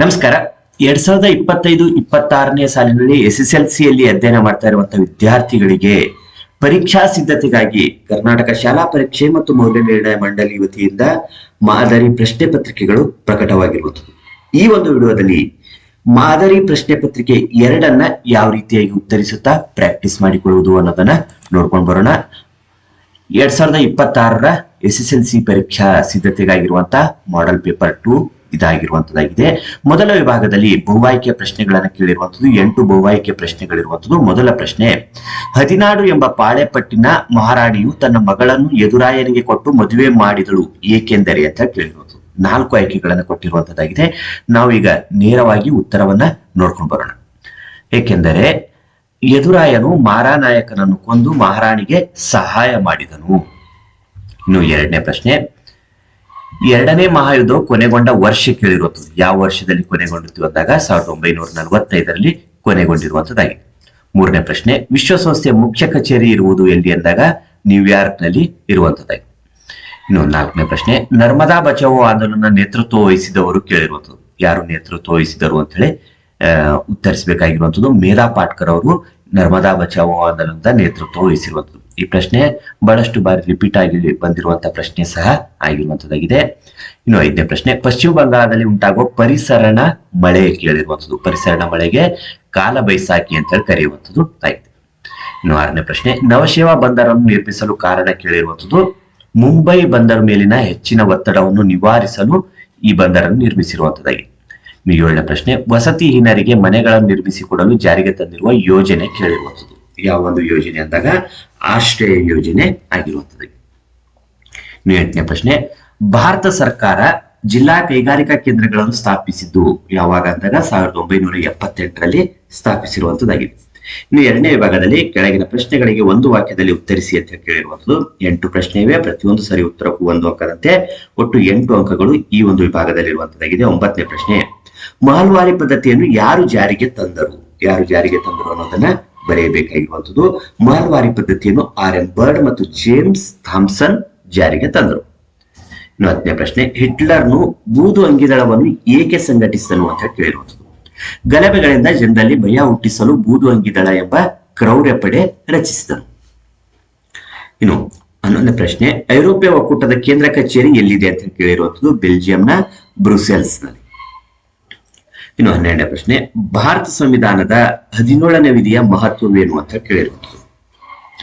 ನಮಸ್ಕಾರ. ಎರಡ್ ಸಾವಿರದ ಇಪ್ಪತ್ತೈದು, ಇಪ್ಪತ್ತಾರನೇ ಸಾಲಿನಲ್ಲಿ ಎಸ್ ಎಸ್ ಎಲ್ ಸಿಯಲ್ಲಿ ಅಧ್ಯಯನ ಮಾಡ್ತಾ ಇರುವಂತಹ ವಿದ್ಯಾರ್ಥಿಗಳಿಗೆ ಪರೀಕ್ಷಾ ಸಿದ್ಧತೆಗಾಗಿ ಕರ್ನಾಟಕ ಶಾಲಾ ಪರೀಕ್ಷೆ ಮತ್ತು ಮೌಲ್ಯ ನಿರ್ಣಯ ಮಂಡಳಿ ವತಿಯಿಂದ ಮಾದರಿ ಪ್ರಶ್ನೆ ಪತ್ರಿಕೆಗಳು ಪ್ರಕಟವಾಗಿರುವುದು. ಈ ಒಂದು ವಿಡಿಯೋದಲ್ಲಿ ಮಾದರಿ ಪ್ರಶ್ನೆ ಪತ್ರಿಕೆ ಎರಡನ್ನ ಯಾವ ರೀತಿಯಾಗಿ ಉತ್ತರಿಸುತ್ತಾ ಪ್ರಾಕ್ಟೀಸ್ ಮಾಡಿಕೊಳ್ಳುವುದು ಅನ್ನೋದನ್ನ ನೋಡ್ಕೊಂಡು ಬರೋಣ. ಎರಡ್ ಸಾವಿರದ ಇಪ್ಪತ್ತಾರರ ಎಸ್ ಸಿ ಪರೀಕ್ಷಾ ಸಿದ್ಧತೆಗಾಗಿರುವಂತಹ ಮಾಡೆಲ್ ಪೇಪರ್ ಟು ಇದಾಗಿರುವಂತದ್ದಾಗಿದೆ ಮೊದಲ ವಿಭಾಗದಲ್ಲಿ ಬಹುವಾಯ್ಕೆ ಪ್ರಶ್ನೆಗಳನ್ನು ಕೇಳಿರುವಂತದ್ದು, ಎಂಟು ಬಹುವಾಯ್ಕೆ ಪ್ರಶ್ನೆಗಳಿರುವಂತದ್ದು ಮೊದಲ ಪ್ರಶ್ನೆ. ಹದಿನಾಡು ಎಂಬ ಪಾಳೆಪಟ್ಟಿನ ಮಹಾರಾಣಿಯು ತನ್ನ ಮಗಳನ್ನು ಎದುರಾಯನಿಗೆ ಕೊಟ್ಟು ಮದುವೆ ಮಾಡಿದಳು. ಏಕೆಂದರೆ ಅಂತ ಕೇಳಿರುವುದು ನಾಲ್ಕು ಆಯ್ಕೆಗಳನ್ನು ಕೊಟ್ಟಿರುವಂತದ್ದಾಗಿದೆ. ನಾವೀಗ ನೇರವಾಗಿ ಉತ್ತರವನ್ನ ನೋಡ್ಕೊಂಡು ಬರೋಣ. ಏಕೆಂದರೆ ಎದುರಾಯನು ಮಾರಾನಾಯಕನನ್ನು ಕೊಂದು ಮಹಾರಾಣಿಗೆ ಸಹಾಯ ಮಾಡಿದನು. ಇನ್ನು ಎರಡನೇ ಪ್ರಶ್ನೆ. ಎರಡನೇ ಮಹಾಯುದ್ಧವು ಕೊನೆಗೊಂಡ ವರ್ಷ ಕೇಳಿರುವಂಥದ್ದು ಯಾವ ವರ್ಷದಲ್ಲಿ ಕೊನೆಗೊಂಡಿತ್ತು ಅಂದಾಗ ಸಾವಿರದ ಒಂಬೈನೂರ ನಲವತ್ತೈದರಲ್ಲಿ ಕೊನೆಗೊಂಡಿರುವಂತದ್ದಾಗಿದೆ ಮೂರನೇ ಪ್ರಶ್ನೆ, ವಿಶ್ವಸಂಸ್ಥೆಯ ಮುಖ್ಯ ಕಚೇರಿ ಇರುವುದು ಎಲ್ಲಿ ಅಂದಾಗ ನ್ಯೂಯಾರ್ಕ್ನಲ್ಲಿ ಇರುವಂತದ್ದಾಗಿದೆ ಇನ್ನು ನಾಲ್ಕನೇ ಪ್ರಶ್ನೆ, ನರ್ಮದಾ ಬಚಾವೋ ಆಂದೋಲನ ನೇತೃತ್ವ ವಹಿಸಿದವರು ಕೇಳಿರುವಂಥದ್ದು. ಯಾರು ನೇತೃತ್ವ ವಹಿಸಿದರು ಅಂತ ಹೇಳಿ ಉತ್ತರಿಸಬೇಕಾಗಿರುವಂಥದ್ದು ಮೇಧಾ ಪಾಟ್ಕರ್ ಅವರು ನರ್ಮದಾ ಬಚಾವೋ ಆಂದೋಲನದ ನೇತೃತ್ವ ವಹಿಸಿರುವಂಥದ್ದು. ಈ ಪ್ರಶ್ನೆ ಬಹಳಷ್ಟು ಬಾರಿ ರಿಪೀಟ್ ಆಗಿ ಬಂದಿರುವಂತಹ ಪ್ರಶ್ನೆ ಸಹ ಆಗಿರುವಂತದ್ದಾಗಿದೆ. ಇನ್ನು ಐದನೇ ಪ್ರಶ್ನೆ, ಪಶ್ಚಿಮ ಬಂಗಾಳದಲ್ಲಿ ಉಂಟಾಗುವ ಪರಿಸರಣ ಮಳೆ ಕೇಳಿರುವಂಥದ್ದು ಪರಿಸರಣ ಮಳೆಗೆ ಕಾಲ ಬೈಸಾಕಿ ಅಂತ ಹೇಳಿ ಕರೆಯುವಂಥದ್ದು ಆಯ್ತು. ಇನ್ನು ಆರನೇ ಪ್ರಶ್ನೆ, ನವಶೇವಾ ಬಂದರನ್ನು ನಿರ್ಮಿಸಲು ಕಾರಣ ಕೇಳಿರುವಂಥದ್ದು ಮುಂಬೈ ಬಂದರ ಮೇಲಿನ ಹೆಚ್ಚಿನ ಒತ್ತಡವನ್ನು ನಿವಾರಿಸಲು ಈ ಬಂದರನ್ನು ನಿರ್ಮಿಸಿರುವಂತದ್ದಾಗಿದೆ ಏಳನೇ ಪ್ರಶ್ನೆ ವಸತಿಹೀನರಿಗೆ ಮನೆಗಳನ್ನು ನಿರ್ಮಿಸಿಕೊಡಲು ಜಾರಿಗೆ ತಂದಿರುವ ಯೋಜನೆ ಕೇಳಿರುವಂಥದ್ದು ಯಾವ ಒಂದು ಯೋಜನೆ ಅಂದಾಗ ಆಶ್ರಯ ಯೋಜನೆ ಆಗಿರುವಂಥದ್ದು. ಎಂಟನೇ ಪ್ರಶ್ನೆ, ಭಾರತ ಸರ್ಕಾರ ಜಿಲ್ಲಾ ಕೈಗಾರಿಕಾ ಕೇಂದ್ರಗಳನ್ನು ಸ್ಥಾಪಿಸಿದ್ದು ಯಾವಾಗ ಅಂದಾಗ ಸಾವಿರದ ಒಂಬೈನೂರ ಎಪ್ಪತ್ತೆಂಟರಲ್ಲಿ ಸ್ಥಾಪಿಸಿರುವಂತದ್ದಾಗಿದೆ ಇನ್ನು ಎರಡನೇ ವಿಭಾಗದಲ್ಲಿ ಕೆಳಗಿನ ಪ್ರಶ್ನೆಗಳಿಗೆ ಒಂದು ವಾಕ್ಯದಲ್ಲಿ ಉತ್ತರಿಸಿ ಅಂತ ಕೇಳಿರುವಂಥದ್ದು. ಎಂಟು ಪ್ರಶ್ನೆ ಇವೆ, ಪ್ರತಿಯೊಂದು ಸರಿ ಉತ್ತರಕ್ಕೂ ಒಂದು ಅಂಕದಂತೆ ಒಟ್ಟು ಎಂಟು ಅಂಕಗಳು ಈ ಒಂದು ವಿಭಾಗದಲ್ಲಿ ಇರುವಂತದ್ದಾಗಿದೆ ಒಂಬತ್ತನೇ ಪ್ರಶ್ನೆ, ಮಹಲ್ವಾರಿ ಪದ್ಧತಿಯನ್ನು ಯಾರು ಜಾರಿಗೆ ತಂದರು? ಯಾರು ಜಾರಿಗೆ ತಂದರು ಅನ್ನೋದನ್ನ ಬರೆಯಬೇಕಾಗಿರುವಂಥದ್ದು. ಮಾಲ್ವಾರಿ ಪದ್ಧತಿಯನ್ನು ಆರ್ ಎಂ ಬರ್ಡ್ ಮತ್ತು ಜೇಮ್ಸ್ ಥಾಮ್ಸನ್ ಜಾರಿಗೆ ತಂದರು. ಇನ್ನು ಹತ್ತನೇ ಪ್ರಶ್ನೆ, ಹಿಟ್ಲರ್ನು ಬೂದು ಅಂಗಿದಳವನ್ನು ಏಕೆ ಸಂಘಟಿಸಿದನು ಅಂತ ಕೇಳಿರುವಂಥದ್ದು. ಗಲಭೆಗಳಿಂದ ಜನರಲ್ಲಿ ಭಯ ಹುಟ್ಟಿಸಲು ಬೂದು ಅಂಗಿದಳ ಎಂಬ ಕ್ರೌರ್ಯ ಪಡೆ ರಚಿಸಿದನು. ಇನ್ನು ಹನ್ನೊಂದನೇ ಪ್ರಶ್ನೆ, ಐರೋಪ್ಯ ಒಕ್ಕೂಟದ ಕೇಂದ್ರ ಕಚೇರಿ ಎಲ್ಲಿದೆ ಅಂತ ಕೇಳಿರುವಂಥದ್ದು ಬೆಲ್ಜಿಯಂನ ಬ್ರುಸೆಲ್ಸ್ನಲ್ಲಿ ಇನ್ನು ಹನ್ನೆರಡನೇ ಪ್ರಶ್ನೆ, ಭಾರತ ಸಂವಿಧಾನದ ಹದಿನೇಳನೇ ವಿಧಿಯ ಮಹತ್ವವೇನು ಅಂತ ಕೇಳಿರುವಂಥದ್ದು.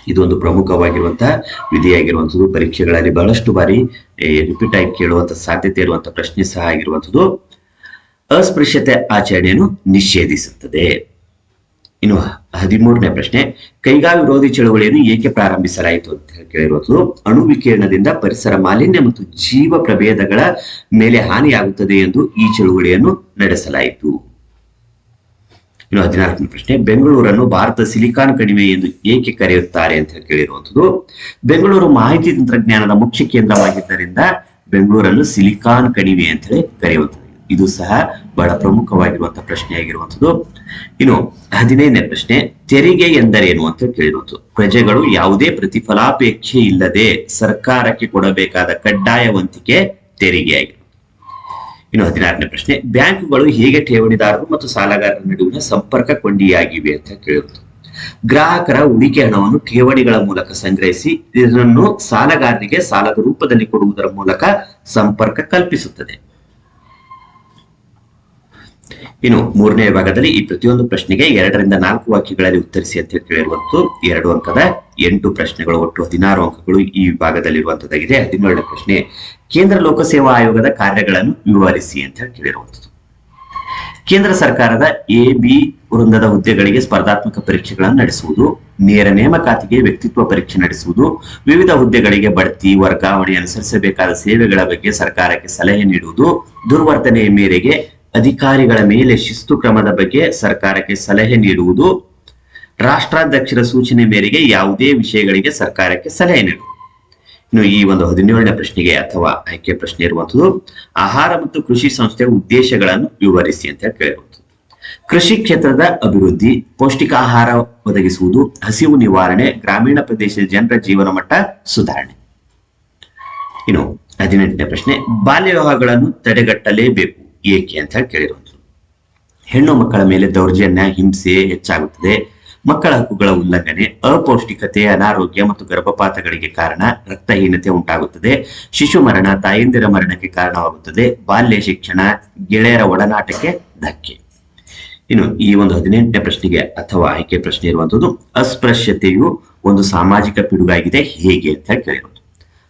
ಇದೊಂದು ಪ್ರಮುಖವಾಗಿರುವಂತಹ ವಿಧಿಯಾಗಿರುವಂಥದ್ದು ಪರೀಕ್ಷೆಗಳಲ್ಲಿ ಬಹಳಷ್ಟು ಬಾರಿ ರಿಪೀಟ್ ಆಗಿ ಕೇಳುವಂತ ಸಾಧ್ಯತೆ ಇರುವಂತಹ ಪ್ರಶ್ನೆ ಸಹ ಆಗಿರುವಂಥದ್ದು. ಅಸ್ಪೃಶ್ಯತೆ ಆಚರಣೆಯನ್ನು ನಿಷೇಧಿಸುತ್ತದೆ. ಇನ್ನು ಹದಿಮೂರನೇ ಪ್ರಶ್ನೆ ಕೈಗಾ ವಿರೋಧಿ ಚಳುವಳಿಯನ್ನು ಏಕೆ ಪ್ರಾರಂಭಿಸಲಾಯಿತು ಅಂತ ಕೇಳಿರೋದು ಅಣು ವಿಕಿರಣದಿಂದ ಪರಿಸರ ಮಾಲಿನ್ಯ ಮತ್ತು ಜೀವ ಪ್ರಭೇದಗಳ ಮೇಲೆ ಹಾನಿಯಾಗುತ್ತದೆ ಎಂದು ಈ ಚಳುವಳಿಯನ್ನು ನಡೆಸಲಾಯಿತು. ಇನ್ನು ಹದಿನಾಲ್ಕನೇ ಪ್ರಶ್ನೆ, ಬೆಂಗಳೂರನ್ನು ಭಾರತ ಸಿಲಿಕಾನ್ ಕಣಿವೆ ಎಂದು ಏಕೆ ಕರೆಯುತ್ತಾರೆ ಅಂತ ಕೇಳಿರುವಂಥದ್ದು ಬೆಂಗಳೂರು ಮಾಹಿತಿ ತಂತ್ರಜ್ಞಾನದ ಮುಖ್ಯ ಕೇಂದ್ರವಾಗಿದ್ದರಿಂದ ಬೆಂಗಳೂರನ್ನು ಸಿಲಿಕಾನ್ ಕಣಿವೆ ಅಂತ ಹೇಳಿ ಕರೆಯುವಂಥದ್ದು ಇದು ಸಹ ಬಹಳ ಪ್ರಮುಖವಾಗಿರುವಂತಹ ಪ್ರಶ್ನೆಯಾಗಿರುವಂಥದ್ದು. ಇನ್ನು ಹದಿನೈದನೇ ಪ್ರಶ್ನೆ, ತೆರಿಗೆ ಎಂದರೇನು ಅಂತ ಕೇಳಿರುವಂಥದ್ದು. ಪ್ರಜೆಗಳು ಯಾವುದೇ ಪ್ರತಿಫಲಾಪೇಕ್ಷೆ ಇಲ್ಲದೆ ಸರ್ಕಾರಕ್ಕೆ ಕೊಡಬೇಕಾದ ಕಡ್ಡಾಯವಂತಿಕೆ ತೆರಿಗೆಯಾಗಿದೆ. ಇನ್ನು ಹದಿನಾರನೇ ಪ್ರಶ್ನೆ, ಬ್ಯಾಂಕುಗಳು ಹೇಗೆ ಠೇವಣಿದಾರರು ಮತ್ತು ಸಾಲಗಾರರ ನಡುವಿನ ಸಂಪರ್ಕ ಕೊಂಡಿಯಾಗಿವೆ ಅಂತ ಕೇಳಿರುವುದು ಗ್ರಾಹಕರ ಹೂಡಿಕೆ ಹಣವನ್ನು ಠೇವಣಿಗಳ ಮೂಲಕ ಸಂಗ್ರಹಿಸಿ, ಇದನ್ನು ಸಾಲಗಾರರಿಗೆ ಸಾಲದ ರೂಪದಲ್ಲಿ ಕೊಡುವುದರ ಮೂಲಕ ಸಂಪರ್ಕ ಕಲ್ಪಿಸುತ್ತದೆ. ಇನ್ನು ಮೂರನೇ ವಿಭಾಗದಲ್ಲಿ ಈ ಪ್ರತಿಯೊಂದು ಪ್ರಶ್ನೆಗೆ ಎರಡರಿಂದ ನಾಲ್ಕು ವಾಕ್ಯಗಳಲ್ಲಿ ಉತ್ತರಿಸಿ ಅಂತ ಹೇಳಿ ಕೇಳಿರುವಂತದ್ದು ಎರಡು ಅಂಕದ ಎಂಟು ಪ್ರಶ್ನೆಗಳು ಒಟ್ಟು ಹದಿನಾರು ಅಂಕಗಳು ಈ ವಿಭಾಗದಲ್ಲಿರುವಂತದ್ದಾಗಿದೆ. ಹದಿನೇಳನೇ ಪ್ರಶ್ನೆ, ಕೇಂದ್ರ ಲೋಕಸೇವಾ ಆಯೋಗದ ಕಾರ್ಯಗಳನ್ನು ವಿವರಿಸಿ ಅಂತ ಕೇಳಿರುವಂತದ್ದು. ಕೇಂದ್ರ ಸರ್ಕಾರದ ಎ, ಬಿ ವೃಂದದ ಹುದ್ದೆಗಳಿಗೆ ಸ್ಪರ್ಧಾತ್ಮಕ ಪರೀಕ್ಷೆಗಳನ್ನು ನಡೆಸುವುದು, ನೇರ ನೇಮಕಾತಿಗೆ ವ್ಯಕ್ತಿತ್ವ ಪರೀಕ್ಷೆ ನಡೆಸುವುದು, ವಿವಿಧ ಹುದ್ದೆಗಳಿಗೆ ಬಡ್ತಿ, ವರ್ಗಾವಣೆ, ಅನುಸರಿಸಬೇಕಾದ ಸೇವೆಗಳ ಬಗ್ಗೆ ಸರ್ಕಾರಕ್ಕೆ ಸಲಹೆ ನೀಡುವುದು, ದುರ್ವರ್ತನೆಯ ಮೇರೆಗೆ ಅಧಿಕಾರಿಗಳ ಮೇಲೆ ಶಿಸ್ತು ಕ್ರಮದ ಬಗ್ಗೆ ಸರ್ಕಾರಕ್ಕೆ ಸಲಹೆ ನೀಡುವುದು. ರಾಷ್ಟ್ರಾಧ್ಯಕ್ಷರ ಸೂಚನೆ ಮೇರೆಗೆ ಯಾವುದೇ ವಿಷಯಗಳಿಗೆ ಸರ್ಕಾರಕ್ಕೆ ಸಲಹೆ ನೀಡುವುದು. ಇನ್ನು ಈ ಒಂದು ಹದಿನೇಳನೇ ಪ್ರಶ್ನೆಗೆ ಅಥವಾ ಆಯ್ಕೆ ಪ್ರಶ್ನೆ ಇರುವಂತದ್ದು ಆಹಾರ ಮತ್ತು ಕೃಷಿ ಸಂಸ್ಥೆಯ ಉದ್ದೇಶಗಳನ್ನು ವಿವರಿಸಿ ಅಂತ ಕೇಳಿರುವಂಥದ್ದು ಕೃಷಿ ಕ್ಷೇತ್ರದ ಅಭಿವೃದ್ಧಿ ಪೌಷ್ಟಿಕ ಆಹಾರ ಒದಗಿಸುವುದು, ಹಸಿವು ನಿವಾರಣೆ, ಗ್ರಾಮೀಣ ಪ್ರದೇಶದ ಜನರ ಜೀವನ ಮಟ್ಟ ಸುಧಾರಣೆ. ಇನ್ನು ಹದಿನೆಂಟನೇ ಪ್ರಶ್ನೆ ಬಾಲ್ಯ ವಿವಾಹಗಳನ್ನು ತಡೆಗಟ್ಟಲೇಬೇಕು. ಏಕೆ ಅಂತ ಹೇಳಿ ಕೇಳಿರುವಂಥದ್ದು ಹೆಣ್ಣು ಮಕ್ಕಳ ಮೇಲೆ ದೌರ್ಜನ್ಯ, ಹಿಂಸೆ ಹೆಚ್ಚಾಗುತ್ತದೆ. ಮಕ್ಕಳ ಹಕ್ಕುಗಳ ಉಲ್ಲಂಘನೆ, ಅಪೌಷ್ಟಿಕತೆ, ಅನಾರೋಗ್ಯ ಮತ್ತು ಗರ್ಭಪಾತಗಳಿಗೆ ಕಾರಣ ರಕ್ತಹೀನತೆ ಉಂಟಾಗುತ್ತದೆ. ಶಿಶು ಮರಣ, ತಾಯಂದಿರ ಮರಣಕ್ಕೆ ಕಾರಣವಾಗುತ್ತದೆ. ಬಾಲ್ಯ ಶಿಕ್ಷಣ, ಗೆಳೆಯರ ಒಡನಾಟಕ್ಕೆ ಧಕ್ಕೆ. ಇನ್ನು ಈ ಒಂದು ಹದಿನೆಂಟನೇ ಪ್ರಶ್ನೆಗೆ ಅಥವಾ ಆಯ್ಕೆ ಪ್ರಶ್ನೆ ಇರುವಂತದ್ದು ಅಸ್ಪೃಶ್ಯತೆಯು ಒಂದು ಸಾಮಾಜಿಕ ಪಿಡುಗಾಗಿದೆ ಹೇಗೆ ಅಂತ ಹೇಳಿ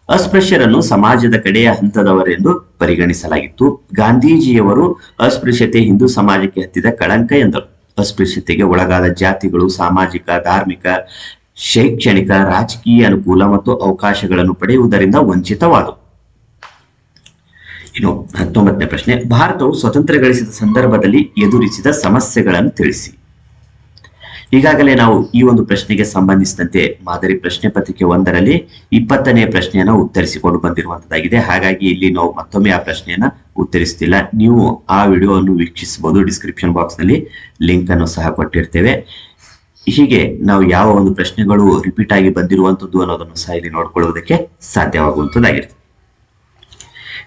ಅಸ್ಪೃಶ್ಯರನ್ನು ಸಮಾಜದ ಕಡೆಯ ಹಂತದವರೆಂದು ಪರಿಗಣಿಸಲಾಗಿತ್ತು. ಗಾಂಧೀಜಿಯವರು ಅಸ್ಪೃಶ್ಯತೆ ಹಿಂದೂ ಸಮಾಜಕ್ಕೆ ಹತ್ತಿದ ಕಳಂಕ ಎಂದರು. ಅಸ್ಪೃಶ್ಯತೆಗೆ ಒಳಗಾದ ಜಾತಿಗಳು, ಸಾಮಾಜಿಕ, ಧಾರ್ಮಿಕ, ಶೈಕ್ಷಣಿಕ, ರಾಜಕೀಯ ಅನುಕೂಲ ಮತ್ತು ಅವಕಾಶಗಳನ್ನು ಪಡೆಯುವುದರಿಂದ ವಂಚಿತವಾದವು. ಇನ್ನು ಹತ್ತೊಂಬತ್ತನೇ ಪ್ರಶ್ನೆ, ಭಾರತವು ಸ್ವತಂತ್ರ ಗಳಿಸಿದ ಸಂದರ್ಭದಲ್ಲಿ ಎದುರಿಸಿದ ಸಮಸ್ಯೆಗಳನ್ನು ತಿಳಿಸಿ. ಈಗಾಗಲೇ ನಾವು ಈ ಒಂದು ಪ್ರಶ್ನೆಗೆ ಸಂಬಂಧಿಸಿದಂತೆ ಮಾದರಿ ಪ್ರಶ್ನೆ ಪತ್ರಿಕೆ ಒಂದರಲ್ಲಿ ಇಪ್ಪತ್ತನೇ ಪ್ರಶ್ನೆಯನ್ನು ಉತ್ತರಿಸಿಕೊಂಡು ಬಂದಿರುವಂತದ್ದಾಗಿದೆ. ಹಾಗಾಗಿ ಇಲ್ಲಿ ನಾವು ಮತ್ತೊಮ್ಮೆ ಆ ಪ್ರಶ್ನೆಯನ್ನ ಉತ್ತರಿಸ್ತಿಲ್ಲ. ನೀವು ಆ ವಿಡಿಯೋವನ್ನು ವೀಕ್ಷಿಸಬಹುದು. ಡಿಸ್ಕ್ರಿಪ್ಷನ್ ಬಾಕ್ಸ್ನಲ್ಲಿ ಲಿಂಕ್ ಅನ್ನು ಸಹ ಕೊಟ್ಟಿರ್ತೇವೆ. ಹೀಗೆ ನಾವು ಯಾವ ಒಂದು ಪ್ರಶ್ನೆಗಳು ರಿಪೀಟ್ ಆಗಿ ಬಂದಿರುವಂತದ್ದು ಅನ್ನೋದನ್ನು ಸಹ ಇಲ್ಲಿ ನೋಡ್ಕೊಳ್ಳುವುದಕ್ಕೆ ಸಾಧ್ಯವಾಗುವಂತದ್ದಾಗಿರುತ್ತೆ.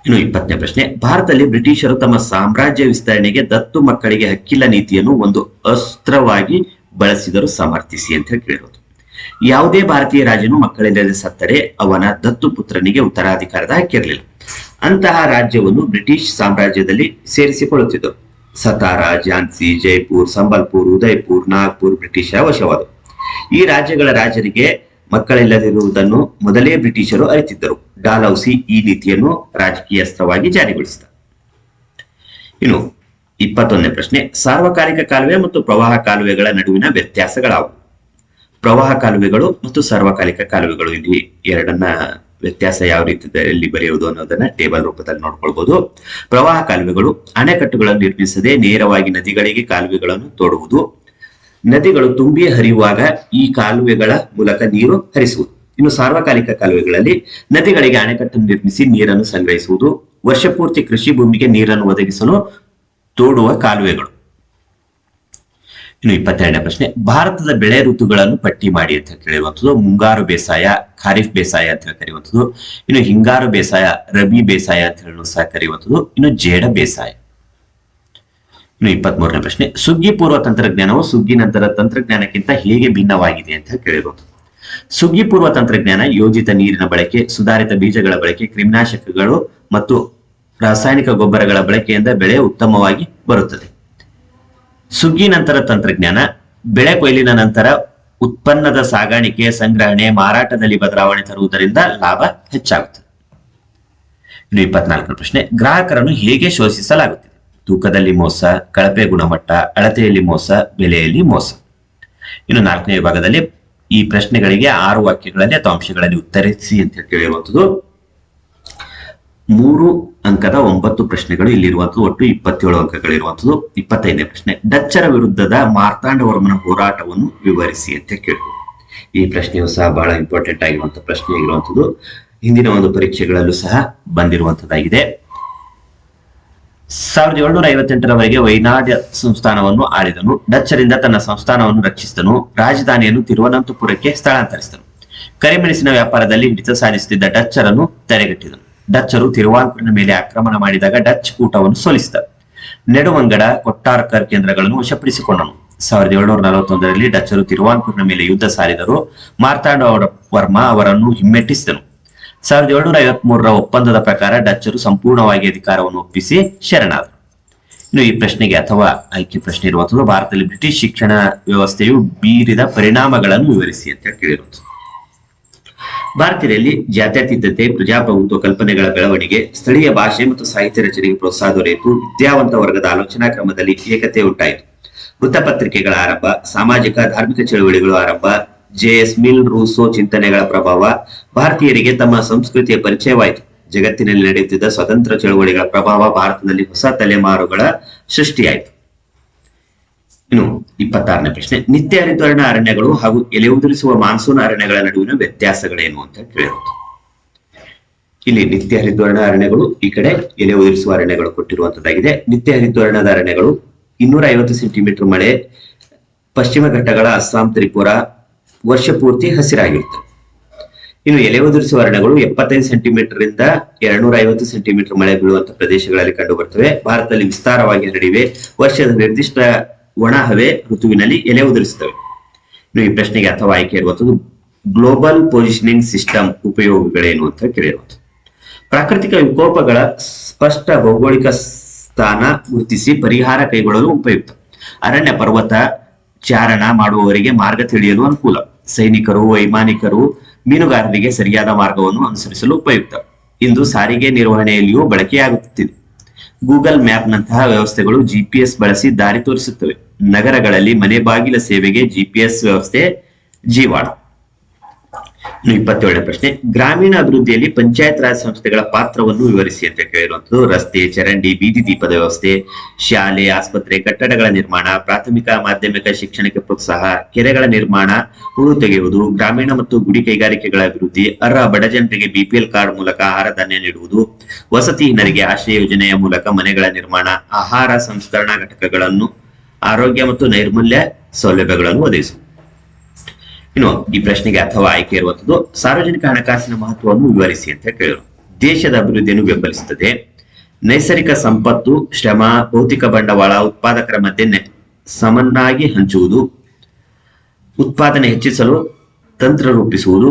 ಇನ್ನು ಇಪ್ಪತ್ತನೇ ಪ್ರಶ್ನೆ. ಭಾರತದಲ್ಲಿ ಬ್ರಿಟಿಷರು ತಮ್ಮ ಸಾಮ್ರಾಜ್ಯ ವಿಸ್ತರಣೆಗೆ ದತ್ತು ಮಕ್ಕಳಿಗೆ ಹಕ್ಕಿಲ್ಲ ನೀತಿಯನ್ನು ಒಂದು ಅಸ್ತ್ರವಾಗಿ ಬಳಸಿದರು ಸಮರ್ಥಿಸಿ ಅಂತ ಕೇಳಿರೋದು ಯಾವುದೇ ಭಾರತೀಯ ರಾಜನು ಮಕ್ಕಳಿಲ್ಲದೆ ಸತ್ತರೆ ಅವನ ದತ್ತು ಪುತ್ರನಿಗೆ ಉತ್ತರಾಧಿಕಾರದ ಹಕ್ಕಿರಲಿಲ್ಲ ಅಂತಹ ರಾಜ್ಯವನ್ನು ಬ್ರಿಟಿಷ್ ಸಾಮ್ರಾಜ್ಯದಲ್ಲಿ ಸೇರಿಸಿಕೊಳ್ಳುತ್ತಿದ್ದರು. ಸತಾರ ಝಾನ್ಸಿ, ಜೈಪುರ್, ಸಂಬಲ್ಪುರ್, ಉದಯ್ಪುರ್, ನಾಗ್ಪುರ್, ಬ್ರಿಟಿಷರ ವಶವಾದವು ಈ ರಾಜ್ಯಗಳ ರಾಜರಿಗೆ ಮಕ್ಕಳಿಲ್ಲದಿರುವುದನ್ನು ಮೊದಲೇ ಬ್ರಿಟಿಷರು ಅರಿತಿದ್ದರು. ಡಾಲೌಸಿ ಈ ನೀತಿಯನ್ನು ರಾಜಕೀಯ ಅಸ್ತ್ರವಾಗಿ ಜಾರಿಗೊಳಿಸಿದ. ಇನ್ನು ಇಪ್ಪತ್ತೊಂದನೇ ಪ್ರಶ್ನೆ, ಸಾರ್ವಕಾಲಿಕ ಕಾಲುವೆ ಮತ್ತು ಪ್ರವಾಹ ಕಾಲುವೆಗಳ ನಡುವಿನ ವ್ಯತ್ಯಾಸಗಳಾವು? ಪ್ರವಾಹ ಕಾಲುವೆಗಳು ಮತ್ತು ಸಾರ್ವಕಾಲಿಕ ಕಾಲುವೆಗಳು ಇಲ್ಲಿ ಎರಡನ್ನ ವ್ಯತ್ಯಾಸ ಯಾವ ರೀತಿ ಇದೆ ಇಲ್ಲಿ ಬರೆಯುವುದು ಅನ್ನೋದನ್ನ ಟೇಬಲ್ ರೂಪದಲ್ಲಿ ನೋಡ್ಕೊಳ್ಬಹುದು ಪ್ರವಾಹ ಕಾಲುವೆಗಳು ಅಣೆಕಟ್ಟುಗಳನ್ನು ನಿರ್ಮಿಸದೆ ನೇರವಾಗಿ ನದಿಗಳಿಗೆ ಕಾಲುವೆಗಳನ್ನು ತೋಡುವುದು. ನದಿಗಳು ತುಂಬಿ ಹರಿಯುವಾಗ ಈ ಕಾಲುವೆಗಳ ಮೂಲಕ ನೀರು ಹರಿಸುವುದು. ಇನ್ನು ಸಾರ್ವಕಾಲಿಕ ಕಾಲುವೆಗಳಲ್ಲಿ ನದಿಗಳಿಗೆ ಅಣೆಕಟ್ಟನ್ನು ನಿರ್ಮಿಸಿ ನೀರನ್ನು ಸಂಗ್ರಹಿಸುವುದು. ವರ್ಷಪೂರ್ತಿ ಕೃಷಿ ಭೂಮಿಗೆ ನೀರನ್ನು ಒದಗಿಸಲು ತೋಡುವ ಕಾಲುವೆಗಳು. ಇನ್ನು ಇಪ್ಪತ್ತೆರಡನೇ ಪ್ರಶ್ನೆ, ಭಾರತದ ಬೆಳೆ ಋತುಗಳನ್ನು ಪಟ್ಟಿ ಮಾಡಿ ಅಂತ ಕೇಳಿರುವಂಥದ್ದು ಮುಂಗಾರು ಬೇಸಾಯ, ಖಾರಿಫ್ ಬೇಸಾಯ ಅಂತ ಹೇಳಿ ಕರೆಯುವಂಥದ್ದು, ಇನ್ನು ಹಿಂಗಾರು ಬೇಸಾಯ, ರಬಿ ಬೇಸಾಯ ಅಂತ ಹೇಳಿ ಸಹ ಕರೆಯುವಂಥದ್ದು, ಇನ್ನು ಜೇಡ ಬೇಸಾಯ. ಇನ್ನು ಇಪ್ಪತ್ತ್ ಮೂರನೇ ಪ್ರಶ್ನೆ, ಸುಗ್ಗಿ ಪೂರ್ವ ತಂತ್ರಜ್ಞಾನವು ಸುಗ್ಗಿ ನಂತರ ತಂತ್ರಜ್ಞಾನಕ್ಕಿಂತ ಹೇಗೆ ಭಿನ್ನವಾಗಿದೆ ಅಂತ ಕೇಳಿರುವಂಥದ್ದು. ಸುಗ್ಗಿ ಪೂರ್ವ ತಂತ್ರಜ್ಞಾನ ಯೋಜಿತ ನೀರಿನ ಬಳಕೆ, ಸುಧಾರಿತ ಬೀಜಗಳ ಬಳಕೆ, ಕ್ರಿಮಿನಾಶಕಗಳು ಮತ್ತು ರಾಸಾಯನಿಕ ಗೊಬ್ಬರಗಳ ಬಳಕೆಯಿಂದ ಬೆಳೆ ಉತ್ತಮವಾಗಿ ಬರುತ್ತದೆ. ಸುಗ್ಗಿ ನಂತರ ತಂತ್ರಜ್ಞಾನ, ಬೆಳೆ ಕೊಯ್ಲಿನ ನಂತರ ಉತ್ಪನ್ನದ ಸಾಗಾಣಿಕೆ, ಸಂಗ್ರಹಣೆ, ಮಾರಾಟದಲ್ಲಿ ಬದಲಾವಣೆ ತರುವುದರಿಂದ ಲಾಭ ಹೆಚ್ಚಾಗುತ್ತದೆ. ಇನ್ನು ಇಪ್ಪತ್ನಾಲ್ಕನೇ ಪ್ರಶ್ನೆ, ಗ್ರಾಹಕರನ್ನು ಹೇಗೆ ಶೋಷಿಸಲಾಗುತ್ತಿದೆ? ತೂಕದಲ್ಲಿ ಮೋಸ, ಕಳಪೆ ಗುಣಮಟ್ಟ, ಅಳತೆಯಲ್ಲಿ ಮೋಸ, ಬೆಲೆಯಲ್ಲಿ ಮೋಸ. ಇನ್ನು ನಾಲ್ಕನೇ ವಿಭಾಗದಲ್ಲಿ ಈ ಪ್ರಶ್ನೆಗಳಿಗೆ ಆರು ವಾಕ್ಯಗಳಲ್ಲಿ ಅಥವಾ ಅಂಶಗಳಲ್ಲಿ ಉತ್ತರಿಸಿ ಅಂತ ಹೇಳಿ ಕೇಳಿರುವಂಥದ್ದು ಮೂರು ಅಂಕದ ಒಂಬತ್ತು ಪ್ರಶ್ನೆಗಳು ಇಲ್ಲಿರುವಂಥದ್ದು, ಒಟ್ಟು ಇಪ್ಪತ್ತೇಳು ಅಂಕಗಳಿರುವಂಥದ್ದು ಇಪ್ಪತ್ತೈದನೇ ಪ್ರಶ್ನೆ. ಡಚ್ಚರ ವಿರುದ್ಧದ ಮಾರ್ತಾಂಡವರ್ಮನ ಹೋರಾಟವನ್ನು ವಿವರಿಸಿ ಅಂತ ಕೇಳಿದ್ರು ಈ ಪ್ರಶ್ನೆಯು ಸಹ ಬಹಳ ಇಂಪಾರ್ಟೆಂಟ್ ಆಗಿರುವಂತಹ ಪ್ರಶ್ನೆ ಆಗಿರುವಂಥದ್ದು. ಹಿಂದಿನ ಒಂದು ಪರೀಕ್ಷೆಗಳಲ್ಲೂ ಸಹ ಬಂದಿರುವಂತದ್ದಾಗಿದೆ ಸಾವಿರದ ಏಳ್ನೂರ ಐವತ್ತೆಂಟರವರೆಗೆ ವೈನಾಡ್ ಸಂಸ್ಥಾನವನ್ನು ಆಳಿದನು ಡಚ್ಚರಿಂದ ತನ್ನ ಸಂಸ್ಥಾನವನ್ನು ರಕ್ಷಿಸಿದನು. ರಾಜಧಾನಿಯನ್ನು ತಿರುವನಂತಪುರಕ್ಕೆ ಸ್ಥಳಾಂತರಿಸಿದನು. ಕರಿಮೆಣಸಿನ ವ್ಯಾಪಾರದಲ್ಲಿ ಹಿಡಿತ ಸಾಧಿಸುತ್ತಿದ್ದ ಡಚ್ಚರನ್ನು ತೆರೆಗಟ್ಟಿದನು ಡಚ್ಚರು ತಿರುವಾಂಕೂರಿನ ಮೇಲೆ ಆಕ್ರಮಣ ಮಾಡಿದಾಗ ಡಚ್ ಕೂಟವನ್ನು ಸೋಲಿಸಿದರು ನೆಡುವಂಗಡ ಕೊಟ್ಟಾರ್ಕರ್ ಕೇಂದ್ರಗಳನ್ನು ವಶಪಡಿಸಿಕೊಂಡನು. ಸಾವಿರದ ಏಳ್ನೂರ ನಲವತ್ತೊಂದರಲ್ಲಿ ಡಚ್ಚರು ತಿರುವಾಂಕೂರಿನ ಮೇಲೆ ಯುದ್ಧ ಸಾರಿದರು. ಮಾರ್ತಾಂಡ ವರ್ಮ ಅವರನ್ನು ಹಿಮ್ಮೆಟ್ಟಿಸಿದನು. ಸಾವಿರದ ಏಳ್ನೂರ ಐವತ್ ಮೂರರ ಒಪ್ಪಂದದ ಪ್ರಕಾರ ಡಚ್ಚರು ಸಂಪೂರ್ಣವಾಗಿ ಅಧಿಕಾರವನ್ನು ಒಪ್ಪಿಸಿ ಶರಣಾದರು. ಇನ್ನು ಈ ಪ್ರಶ್ನೆಗೆ ಅಥವಾ ಆಯ್ಕೆ ಪ್ರಶ್ನೆ ಇರುವಂತದ್ದು, ಭಾರತದಲ್ಲಿ ಬ್ರಿಟಿಷ್ ಶಿಕ್ಷಣ ವ್ಯವಸ್ಥೆಯು ಬೀರಿದ ಪರಿಣಾಮಗಳನ್ನು ವಿವರಿಸಿ ಅಂತ ಹೇಳಿ ಭಾರತೀಯರಲ್ಲಿ ಜಾತ್ಯತೀತತೆ, ಪ್ರಜಾಪ್ರಭುತ್ವ, ಕಲ್ಪನೆಗಳ ಬೆಳವಣಿಗೆ, ಸ್ಥಳೀಯ ಭಾಷೆ ಮತ್ತು ಸಾಹಿತ್ಯ ರಚನೆಗೆ ಪ್ರೋತ್ಸಾಹ ದೊರೆಯಿತು ವಿದ್ಯಾವಂತ ವರ್ಗದ ಆಲೋಚನಾ ಕ್ರಮದಲ್ಲಿ ಏಕತೆ ಉಂಟಾಯಿತು. ವೃತ್ತಪತ್ರಿಕೆಗಳ ಆರಂಭ, ಸಾಮಾಜಿಕ, ಧಾರ್ಮಿಕ ಚಳುವಳಿಗಳು ಆರಂಭ, ಜೆ ಎಸ್ ಮಿಲ್ ರೂಸೋ ಚಿಂತನೆಗಳ ಪ್ರಭಾವ ಭಾರತೀಯರಿಗೆ ತಮ್ಮ ಸಂಸ್ಕೃತಿಯ ಪರಿಚಯವಾಯಿತು. ಜಗತ್ತಿನಲ್ಲಿ ನಡೆಯುತ್ತಿದ್ದ ಸ್ವತಂತ್ರ ಚಳುವಳಿಗಳ ಪ್ರಭಾವ ಭಾರತದಲ್ಲಿ ಹೊಸ ತಲೆಮಾರುಗಳ ಸೃಷ್ಟಿಯಾಯಿತು. ಇನ್ನು ಇಪ್ಪತ್ತಾರನೇ ಪ್ರಶ್ನೆ. ನಿತ್ಯ ಹರಿದ್ವರ್ಣ ಅರಣ್ಯಗಳು ಹಾಗೂ ಎಲೆ ಉದುರಿಸುವ ಮಾನ್ಸೂನ್ ಅರಣ್ಯಗಳ ನಡುವಿನ ವ್ಯತ್ಯಾಸಗಳೇನು ಅಂತ ಕೇಳಿರೋದು. ಇಲ್ಲಿ ನಿತ್ಯ ಹರಿದ್ವರ್ಣ ಅರಣ್ಯಗಳು, ಈ ಕಡೆ ಎಲೆ ಉದುರಿಸುವ ಅರಣ್ಯಗಳು ಕೊಟ್ಟಿರುವಂತದ್ದಾಗಿದೆ. ನಿತ್ಯ ಹರಿದ್ವರ್ಣದ ಅರಣ್ಯಗಳು ಇನ್ನೂರ ಐವತ್ತು ಸೆಂಟಿಮೀಟರ್ ಮಳೆ, ಪಶ್ಚಿಮ ಘಟ್ಟಗಳ ಅಸ್ಸಾಂ, ತ್ರಿಪುರ, ವರ್ಷ ಪೂರ್ತಿ ಹಸಿರಾಗಿರುತ್ತೆ ಇನ್ನು ಎಲೆ ಉದುರಿಸುವ ಅರಣ್ಯಗಳು ಎಪ್ಪತ್ತೈದು ಸೆಂಟಿಮೀಟರ್ ಇಂದ ಎರಡ್ನೂರ ಐವತ್ತು ಸೆಂಟಿಮೀಟರ್ ಮಳೆ ಬೀಳುವಂತಹ ಪ್ರದೇಶಗಳಲ್ಲಿ ಕಂಡು ಬರ್ತವೆ ಭಾರತದಲ್ಲಿ ವಿಸ್ತಾರವಾಗಿ ಹರಡಿವೆ. ವರ್ಷದ ನಿರ್ದಿಷ್ಟ ಒಣ ಹವೆ ಋತುವಿನಲ್ಲಿ ಎಲೆ ಉದುರಿಸುತ್ತವೆ. ಈ ಪ್ರಶ್ನೆಗೆ ಅಥವಾ ಆಯ್ಕೆ ಇರುವಂತದ್ದು ಗ್ಲೋಬಲ್ ಪೊಸಿಷನಿಂಗ್ ಸಿಸ್ಟಮ್ ಉಪಯೋಗಗಳೇನು ಅಂತ ಕೇಳಿರುವಂಥದ್ದು. ಪ್ರಾಕೃತಿಕ ವಿಕೋಪಗಳ ಸ್ಪಷ್ಟ ಭೌಗೋಳಿಕ ಸ್ಥಾನ ಗುರುತಿಸಿ ಪರಿಹಾರ ಕೈಗೊಳ್ಳಲು ಉಪಯುಕ್ತ. ಅರಣ್ಯ ಪರ್ವತ ಚಾರಣ ಮಾಡುವವರಿಗೆ ಮಾರ್ಗ ತಿಳಿಯಲು ಅನುಕೂಲ. ಸೈನಿಕರು, ವೈಮಾನಿಕರು, ಮೀನುಗಾರರಿಗೆ ಸರಿಯಾದ ಮಾರ್ಗವನ್ನು ಅನುಸರಿಸಲು ಉಪಯುಕ್ತ. ಇಂದು ಸಾರಿಗೆ ನಿರ್ವಹಣೆಯಲ್ಲಿಯೂ ಬಳಕೆಯಾಗುತ್ತಿದೆ. ಗೂಗಲ್ ಮ್ಯಾಪ್ ನಂತಹ ವ್ಯವಸ್ಥೆಗಳು ಜಿಪಿಎಸ್ ಬಳಸಿ ದಾರಿ ತೋರಿಸುತ್ತವೆ. ನಗರಗಳಲ್ಲಿ ಮನೆ ಬಾಗಿಲ ಸೇವೆಗೆ ಜಿಪಿಎಸ್ ವ್ಯವಸ್ಥೆ ಜೀವಾಳ. ಇಪ್ಪತ್ತೇಳನೇ ಪ್ರಶ್ನೆ, ಗ್ರಾಮೀಣ ಅಭಿವೃದ್ಧಿಯಲ್ಲಿ ಪಂಚಾಯತ್ ರಾಜ್ ಸಂಸ್ಥೆಗಳ ಪಾತ್ರವನ್ನು ವಿವರಿಸಿ ಅಂತ ಕೇಳಿರುವಂತದ್ದು ರಸ್ತೆ, ಚರಂಡಿ, ಬೀದಿ ದೀಪದ ವ್ಯವಸ್ಥೆ, ಶಾಲೆ, ಆಸ್ಪತ್ರೆ, ಕಟ್ಟಡಗಳ ನಿರ್ಮಾಣ, ಪ್ರಾಥಮಿಕ, ಮಾಧ್ಯಮಿಕ ಶಿಕ್ಷಣಕ್ಕೆ ಪ್ರೋತ್ಸಾಹ, ಕೆರೆಗಳ ನಿರ್ಮಾಣ ಹುಳು ತೆಗೆಯುವುದು, ಗ್ರಾಮೀಣ ಮತ್ತು ಗುಡಿ ಕೈಗಾರಿಕೆಗಳ ಅಭಿವೃದ್ಧಿ, ಅರ್ಹ ಬಡ ಜನರಿಗೆ ಬಿಪಿಎಲ್ ಕಾರ್ಡ್ ಮೂಲಕ ಆಹಾರ ಧಾನ್ಯ ನೀಡುವುದು ವಸತಿಹೀನರಿಗೆ ಆಶ್ರಯ ಯೋಜನೆಯ ಮೂಲಕ ಮನೆಗಳ ನಿರ್ಮಾಣ, ಆಹಾರ ಸಂಸ್ಕರಣಾ ಘಟಕಗಳನ್ನು ಆರೋಗ್ಯ ಮತ್ತು ನೈರ್ಮಲ್ಯ ಸೌಲಭ್ಯಗಳನ್ನು ಒದಗಿಸು. ಇನ್ನು ಈ ಪ್ರಶ್ನೆಗೆ ಅಥವಾ ಆಯ್ಕೆ ಇರುವಂತದ್ದು ಸಾರ್ವಜನಿಕ ಹಣಕಾಸಿನ ಮಹತ್ವವನ್ನು ವಿವರಿಸಿ ಅಂತ ಕೇಳಿದರು. ದೇಶದ ಅಭಿವೃದ್ಧಿಯನ್ನು ಬೆಂಬಲಿಸುತ್ತದೆ. ನೈಸರ್ಗಿಕ ಸಂಪತ್ತು, ಶ್ರಮ, ಭೌತಿಕ ಬಂಡವಾಳ, ಉತ್ಪಾದಕರ ಮಧ್ಯೆ ಸಮನಾಗಿ ಹಂಚುವುದು, ಉತ್ಪಾದನೆ ಹೆಚ್ಚಿಸಲು ತಂತ್ರ ರೂಪಿಸುವುದು,